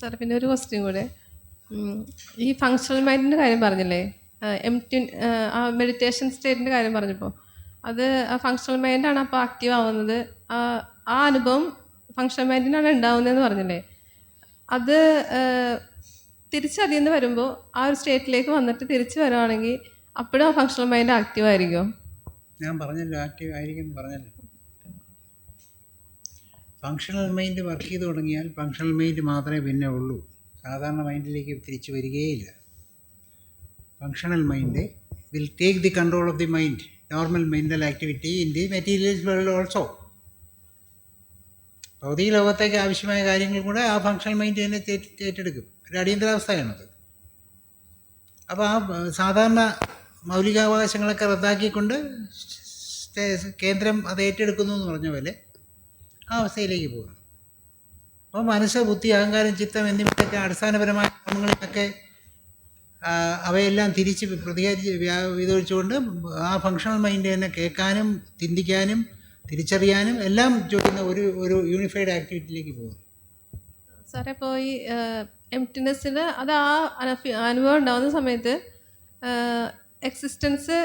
Sir പിന്നെ ഒരു question കൂടെ. ഈ ഫങ്ഷണൽ മൈൻഡിന്റെ കാര്യം പറഞ്ഞില്ലേ? എം ടി ആ മെഡിറ്റേഷൻ സ്റ്റേറ്റിന്റെ കാര്യം പറഞ്ഞപ്പോൾ അത് ആ ഫങ്ഷണൽ മൈൻഡാണ് അപ്പോൾ ആക്റ്റീവ് ആവുന്നത്. ആ അനുഭവം ഫങ്ഷണൽ മൈൻഡിനാണ് ഉണ്ടാവുന്നതെന്ന് പറഞ്ഞില്ലേ? അത് തിരിച്ചതിൽ നിന്ന് വരുമ്പോൾ ആ ഒരു സ്റ്റേറ്റിലേക്ക് വന്നിട്ട് തിരിച്ചു വരുവാണെങ്കിൽ അപ്പോഴും ആ ഫങ്ഷണൽ മൈൻഡ് ആക്റ്റീവ് ആയിരിക്കും. ഞാൻ പറഞ്ഞല്ലോ ആക്റ്റീവ് ആയിരിക്കും പറഞ്ഞല്ലോ. ഫങ്ഷണൽ മൈൻഡ് വർക്ക് ചെയ്ത് തുടങ്ങിയാൽ ഫങ്ഷണൽ മൈൻഡ് മാത്രമേ പിന്നെ ഉള്ളൂ. സാധാരണ മൈൻഡിലേക്ക് തിരിച്ചു വരികയില്ല functional mind will take the control of the mind normal mental activity in the materials world also ഭൗതിക ലോകത്തേക്ക് ആവശ്യമായ കാര്യങ്ങൾ കൂടെ ആ ഫങ്ഷണൽ മൈൻഡ് തന്നെ ഏറ്റ- ഏറ്റെടുക്കും. ഒരു അടിയന്തരാവസ്ഥയാണത്. അപ്പോൾ ആ സാധാരണ മൗലികാവകാശങ്ങളൊക്കെ റദ്ദാക്കിക്കൊണ്ട് കേന്ദ്രം അത് ഏറ്റെടുക്കുന്നു എന്ന് പറഞ്ഞ പോലെ ആ അവസ്ഥയിലേക്ക് പോകുന്നു. അപ്പോൾ മനസ്സ് ബുദ്ധി അഹങ്കാരം ചിത്തം എന്നിവയൊക്കെ അടിസ്ഥാനപരമായ കർമ്മങ്ങളിലൊക്കെ അവയെല്ലാം തിരിച്ച് പ്രതികരിച്ച് വിതോഴിച്ചുകൊണ്ട് ആ ഫങ്ഷണൽ മൈൻഡ് തന്നെ കേൾക്കാനും ചിന്തിക്കാനും തിരിച്ചറിയാനും എല്ലാം ചെയ്യുന്ന ഒരു ഒരു യൂണിഫൈഡ് ആക്ടിവിറ്റിയിലേക്ക് പോകുന്നു. സാറേ ഇപ്പോൾ ഈ എംറ്റിനെസ്സിൽ അത് ആ അനുഭവം ഉണ്ടാകുന്ന സമയത്ത് എക്സിസ്റ്റൻസ്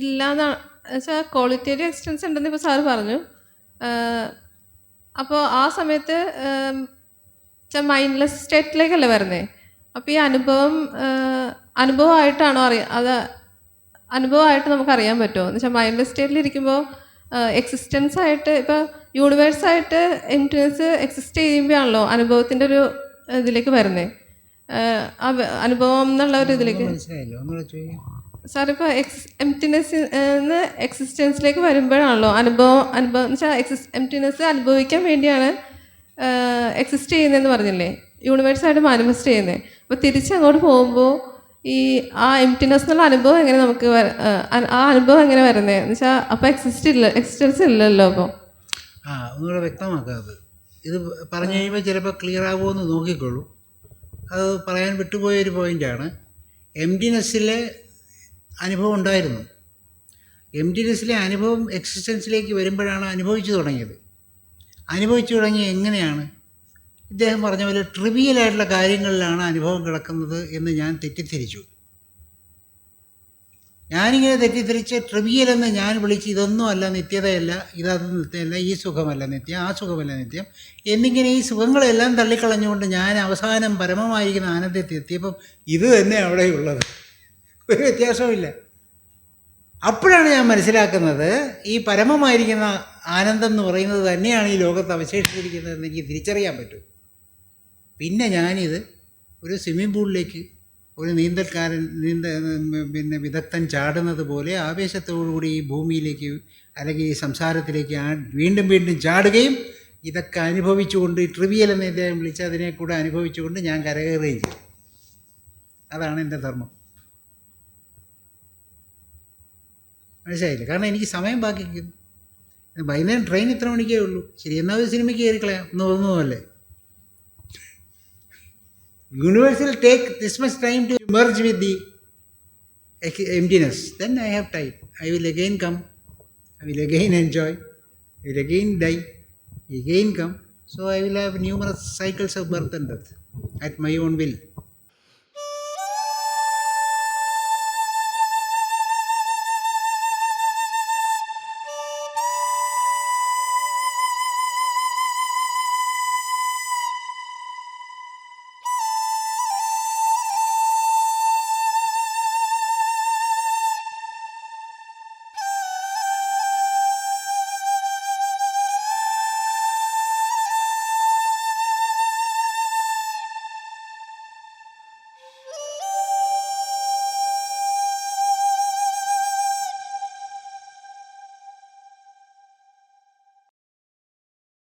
ഇല്ലാന്നാണ് വെച്ചാൽ ക്വാളിറ്റേറ്റീവ് എക്സിസ്റ്റൻസ് ഉണ്ടെന്ന് ഇപ്പോൾ സാറ് പറഞ്ഞു. അപ്പോൾ ആ സമയത്ത് മൈൻഡ്ലെസ് സ്റ്റേറ്റിലേക്കല്ലേ വരുന്നത് അപ്പോൾ ഈ അനുഭവം അനുഭവമായിട്ടാണോ അറിയ അത് അനുഭവമായിട്ട് നമുക്ക് അറിയാൻ പറ്റുമോ? എന്ന് വെച്ചാൽ മൈൻഡ്ലെസ് സ്റ്റേറ്റിലിരിക്കുമ്പോൾ എക്സിസ്റ്റൻസ് ആയിട്ട് ഇപ്പോൾ യൂണിവേഴ്സായിട്ട് എംറ്റിനെസ് എക്സിസ്റ്റ് ചെയ്യുമ്പോഴാണല്ലോ അനുഭവത്തിന്റെ ഒരു ഇതിലേക്ക് വരുന്നത് അനുഭവം എന്നുള്ള ഒരു ഇതിലേക്ക്. സാർ ഇപ്പോൾ എക്സ് എംറ്റിനെസ് എക്സിസ്റ്റൻസിലേക്ക് വരുമ്പോഴാണല്ലോ അനുഭവം അനുഭവം എന്ന് വെച്ചാൽ എക്സിസ് എംറ്റിനെസ് അനുഭവിക്കാൻ വേണ്ടിയാണ് എക്സിസ്റ്റ് ചെയ്യുന്നതെന്ന് പറഞ്ഞില്ലേ? യൂണിവേഴ്സായിട്ട് മാനിഫെസ്റ്റ് ചെയ്യുന്നത് അപ്പോൾ തിരിച്ചങ്ങോട്ട് പോകുമ്പോൾ ഈ ആ എംറ്റിനെസ് എന്നുള്ള അനുഭവം എങ്ങനെ നമുക്ക് ആ, അനുഭവം എങ്ങനെ വരുന്നത് എന്ന് വെച്ചാൽ അപ്പോൾ എക്സിസ്റ്റ് ഇല്ല എക്സിസ്റ്റൻസ് ഇല്ലല്ലോ അപ്പോൾ ആ ഒന്നുകൂടെ വ്യക്തമാക്കാത് ഇത് പറഞ്ഞു കഴിയുമ്പോൾ ചിലപ്പോൾ ക്ലിയർ ആകുമോ നോക്കിക്കോളൂ. അത് പറയാൻ വിട്ടുപോയ ഒരു പോയിന്റാണ് എംഡിനെസ്സിലെ അനുഭവം ഉണ്ടായിരുന്നു. എംറ്റിനെസ്സിലെ അനുഭവം എക്സിസ്റ്റൻസിലേക്ക് വരുമ്പോഴാണ് അനുഭവിച്ചു തുടങ്ങിയത്. അനുഭവിച്ചു തുടങ്ങിയ എങ്ങനെയാണ്? ഇദ്ദേഹം പറഞ്ഞ പോലെ ട്രിവിയലായിട്ടുള്ള കാര്യങ്ങളിലാണ് അനുഭവം കിടക്കുന്നത് എന്ന് ഞാൻ തെറ്റിദ്ധരിച്ചു. ഞാനിങ്ങനെ തെറ്റിദ്ധരിച്ച് ട്രിവിയൽ എന്ന് ഞാൻ വിളിച്ച് ഇതൊന്നും അല്ല നിത്യതയല്ല ഇതത് നിത്യമല്ല ഈ സുഖമല്ല നിത്യം ആ സുഖമല്ല നിത്യം എന്നിങ്ങനെ ഈ സുഖങ്ങളെല്ലാം തള്ളിക്കളഞ്ഞുകൊണ്ട് ഞാൻ അവസാനം പരമമായിരിക്കുന്ന ആനന്ദത്തിൽ എത്തിയപ്പം ഇത് തന്നെ അവിടെയുള്ളത്. ഒരു വ്യത്യാസവുമില്ല. അപ്പോഴാണ് ഞാൻ മനസ്സിലാക്കുന്നത് ഈ പരമമായിരിക്കുന്ന ആനന്ദം എന്ന് പറയുന്നത് തന്നെയാണ് ഈ ലോകത്ത് അവശേഷിച്ചിരിക്കുന്നതെന്ന് എനിക്ക് തിരിച്ചറിയാൻ പറ്റും. പിന്നെ ഞാനിത് ഒരു സ്വിമ്മിംഗ് പൂളിലേക്ക് ഒരു നീന്തൽക്കാരൻ നീന്ത പിന്നെ വിദഗ്ധൻ ചാടുന്നത് പോലെ ആവേശത്തോടുകൂടി ഈ ഭൂമിയിലേക്ക് അല്ലെങ്കിൽ ഈ സംസാരത്തിലേക്ക് വീണ്ടും വീണ്ടും ചാടുകയും ഇതൊക്കെ അനുഭവിച്ചുകൊണ്ട് ട്രിവിയൽ എന്ന് ഇദ്ദേഹം വിളിച്ച് അതിനെ കൂടെ അനുഭവിച്ചുകൊണ്ട് ഞാൻ കരകയറുകയും ചെയ്തു. അതാണ് എന്റെ ധർമ്മം. മനസ്സിലായില്ല? കാരണം എനിക്ക് സമയം ബാക്കി വൈകുന്നേരം ട്രെയിൻ ഇത്ര മണിക്കേ ഉള്ളൂ. ശരി എന്നാൽ ഒരു സിനിമയ്ക്ക് കയറിക്കളയാം എന്ന് തോന്നുന്നതല്ലേ യൂണിവേഴ്സിൽ take this must time to emerge with the emptiness then I have time I will again come I will again enjoy I will again die again come so I will have numerous cycles of birth and death at my own will